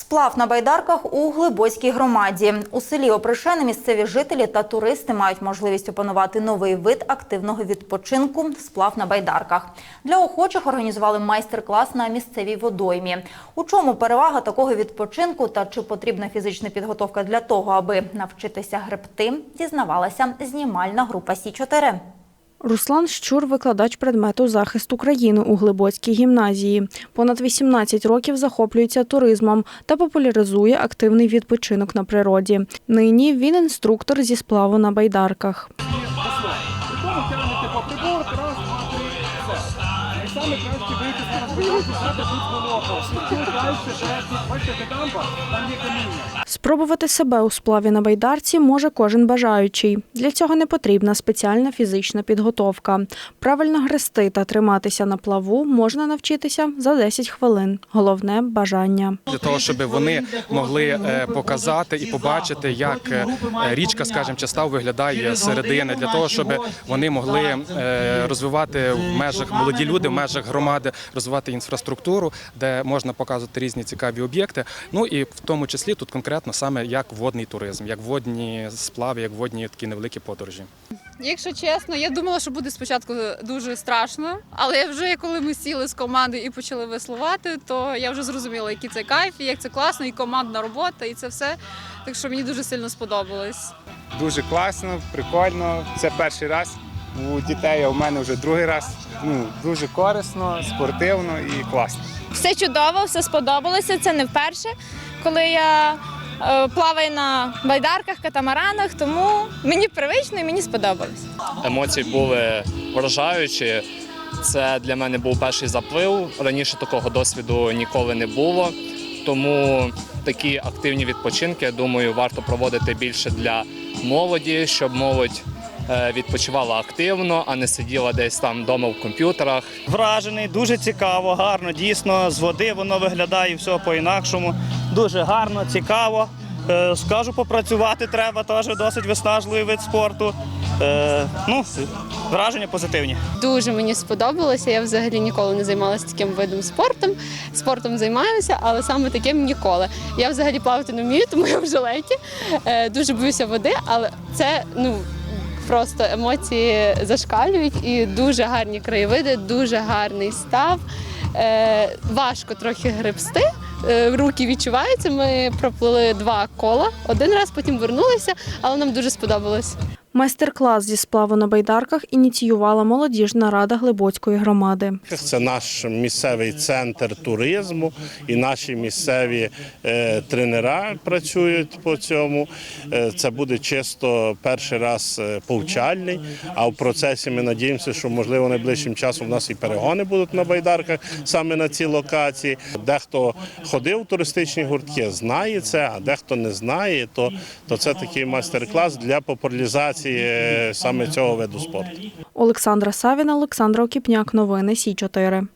Сплав на байдарках у Глибоцькій громаді. У селі Опришени місцеві жителі та туристи мають можливість опанувати новий вид активного відпочинку – сплав на байдарках. Для охочих організували майстер-клас на місцевій водоймі. У чому перевага такого відпочинку та чи потрібна фізична підготовка для того, аби навчитися гребти, дізнавалася знімальна група Сі-4. Руслан Щур – викладач предмету захист України у Глибоцькій гімназії. Понад 18 років захоплюється туризмом та популяризує активний відпочинок на природі. Нині він інструктор зі сплаву на байдарках. Краще вийти дамба, там є каміння. Спробувати себе у сплаві на байдарці може кожен бажаючий. Для цього не потрібна спеціальна фізична підготовка. Правильно грести та триматися на плаву можна навчитися за 10 хвилин. Головне бажання. для того, щоб вони могли е, показати і побачити, як е, річка, скажімо, чи став виглядає середини, для того, щоб вони могли е, розвивати в межах молоді люди, в межах громади, розвивати інфраструктуру, де можна показувати різні цікаві об'єкти. Ну і в тому числі тут конкретно саме як водний туризм, як водні сплави, як водні такі невеликі подорожі. Якщо чесно, я думала, що буде спочатку дуже страшно, але вже коли ми сіли з команди і почали веслувати, то я вже зрозуміла, який це кайф, і як це класно, і командна робота, і це все. Так що мені дуже сильно сподобалось. Дуже класно, прикольно. Це перший раз у дітей, а у мене вже другий раз. Ну, дуже корисно, спортивно і класно. Все чудово, все сподобалося. Це не вперше, коли я е, плаваю на байдарках, катамаранах, тому мені привично і мені сподобалось. емоції були вражаючі. Це для мене був перший заплив. Раніше такого досвіду ніколи не було. Тому такі активні відпочинки, я думаю, варто проводити більше для молоді, щоб молодь е, відпочивала активно, а не сиділа десь там вдома в комп'ютерах. Вражений, дуже цікаво, гарно. Дійсно, з води воно виглядає і все по-інакшому. Дуже гарно, цікаво. Е, Скажу, попрацювати треба, теж досить виснажливий вид спорту. Е, Ну, враження позитивні. Дуже мені сподобалося. Я взагалі ніколи не займалася таким видом спортом. Спортом займаюся, але саме таким ніколи. Я взагалі плавати не вмію, тому я в жилеті. Е, Дуже боюся води, але це ну. Просто емоції зашкалюють і дуже гарні краєвиди, дуже гарний став. Е, важко трохи гребсти. Е, руки відчуваються. Ми проплили два кола. Один раз потім вернулися, але нам дуже сподобалось. Майстер-клас зі сплаву на байдарках ініціювала молодіжна рада Глибоцької громади. Це наш місцевий центр туризму, і наші місцеві е, тренера працюють по цьому. Е, це буде чисто перший раз е, повчальний. А в процесі ми надіємося, що можливо найближчим часом у нас і перегони будуть на байдарках саме на цій локації. Дехто ходив в туристичні гуртки, знає це, а дехто не знає, то, то це такий майстер-клас для популяризації е, саме цього виду спорту. Олександра Савіна, Олександра Окіпняк. Новини Сі 4